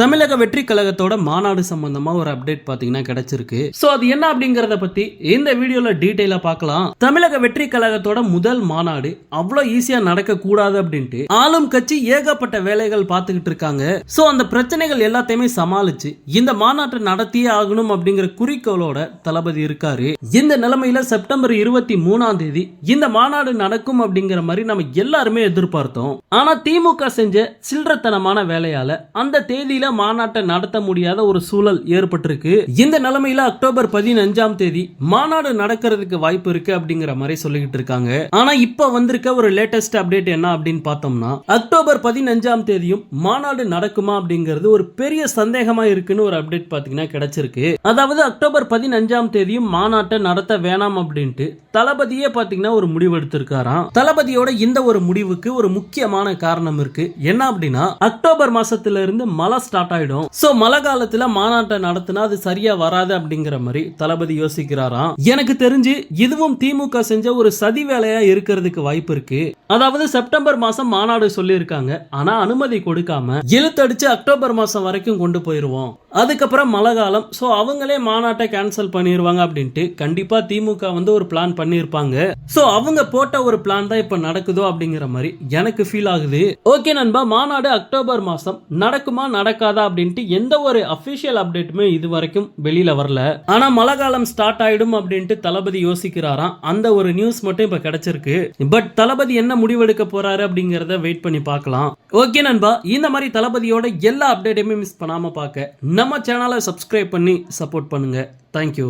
தமிழக வெற்றி கழகத்தோட மாநாடு சம்பந்தமா ஒரு அப்டேட் பாத்தீங்கன்னா கிடைச்சிருக்கு. சோ அது என்ன அப்படிங்கறத பத்தி இந்த வீடியோல டீடைலா பார்க்கலாம். தமிழக வெற்றி கழகத்தோட முதல் மாநாடு அவ்வளவு ஈஸியா நடக்க கூடாது அப்படின்ட்டு ஆளும் கட்சி ஏகப்பட்ட வேலைகள் பார்த்துக்கிட்டு இருக்காங்க. சோ அந்த பிரச்சனைகள் எல்லாத்தையுமே சமாளிச்சு இந்த மாநாட்டை நடத்தியே ஆகணும் அப்படிங்கிற குறிக்கோளோட தளபதி இருக்காரு. இந்த நிலைமையில செப்டம்பர் இருபத்தி மூணாம் தேதி இந்த மாநாடு நடக்கும் அப்படிங்கிற மாதிரி நம்ம எல்லாருமே எதிர்பார்த்தோம். ஆனா திமுக செஞ்ச சில்லறத்தனமான வேலையால அந்த தேதியில மாநாட்டை நடத்த முடியாத ஒரு சூழல் ஏற்பட்டிருக்கு. இந்த நிலைமையில அக்டோபர் பதினஞ்சாம் தேதி மாநாடு நடக்கிறதுக்கு வாய்ப்பு இருக்கு அப்படிங்கிற மாதிரி சொல்லிக்கிட்டு இருக்காங்க. ஆனா இப்ப வந்திருக்க ஒரு லேட்டஸ்ட் அப்டேட் என்ன அப்படின்னு பார்த்தோம்னா அக்டோபர் பதினஞ்சாம் தேதியும் மாநாடு நடக்குமா அப்படிங்கிறது ஒரு பெரிய சந்தேகமா இருக்குன்னு ஒரு அப்டேட் பாத்தீங்கன்னா கிடைச்சிருக்கு. அதாவது அக்டோபர் பதினஞ்சாம் தேதியும் மாநாட்டை நடத்த வேணாம் அப்படின்ட்டு தளபதியே பாத்தீங்கன்னா ஒரு முடிவு எடுத்திருக்காராம். தளபதியோட இந்த ஒரு முடிவுக்கு ஒரு முக்கியமான காரணம் இருக்கு. என்ன அப்படின்னா அக்டோபர் மாசத்துல இருந்து மழை ஸ்டார்ட் ஆயிடும். சோ மழை காலத்துல மாநாட்டை நடத்தினா அது சரியா வராது அப்படிங்கிற மாதிரி தளபதி யோசிக்கிறாராம். எனக்கு தெரிஞ்சு இதுவும் திமுக செஞ்ச ஒரு சதி வேலையா இருக்கிறதுக்கு வாய்ப்பு இருக்கு. அதாவது செப்டம்பர் மாசம் மாநாடு சொல்லியிருக்காங்க. ஆனா அனுமதி கொடுக்காம இழுத்தடிச்சு அக்டோபர் மாசம் வரைக்கும் கொண்டு போயிருவோம். அதுக்கப்புறம் மழை காலம். ஸோ அவங்களே மாநாட்டை கேன்சல் பண்ணிடுவாங்க அப்படின்ட்டு கண்டிப்பா திமுக வந்து ஒரு பிளான் பண்ணியிருப்பாங்க. ஸோ அவங்க போட்ட ஒரு பிளான் தான் இப்போ நடக்குதோ அப்படிங்கிற மாதிரி எனக்கு ஃபீல் ஆகுது. ஓகே நண்பா மாநாடு அக்டோபர் மாசம் நடக்குமா நடக்காதா அப்படின்ட்டு எந்த ஒரு அஃபிஷியல் அப்டேட்டுமே இது வரைக்கும் வெளியில வரல. ஆனா மழை காலம் ஸ்டார்ட் ஆயிடும் அப்படின்ட்டு தளபதி யோசிக்கிறாராம். அந்த ஒரு நியூஸ் மட்டும் இப்ப கிடைச்சிருக்கு. பட் தளபதி என்ன முடிவெடுக்க போறாரு அப்படிங்கறத வெயிட் பண்ணி பார்க்கலாம். ஓகே நண்பா. இந்த மாதிரி தளபதியோட எல்லா அப்டேட்டையுமே மிஸ் பண்ணாம பார்க்க நம்ம சேனலை சப்ஸ்கிரைப் பண்ணி சப்போர்ட் பண்ணுங்க. தேங்க்யூ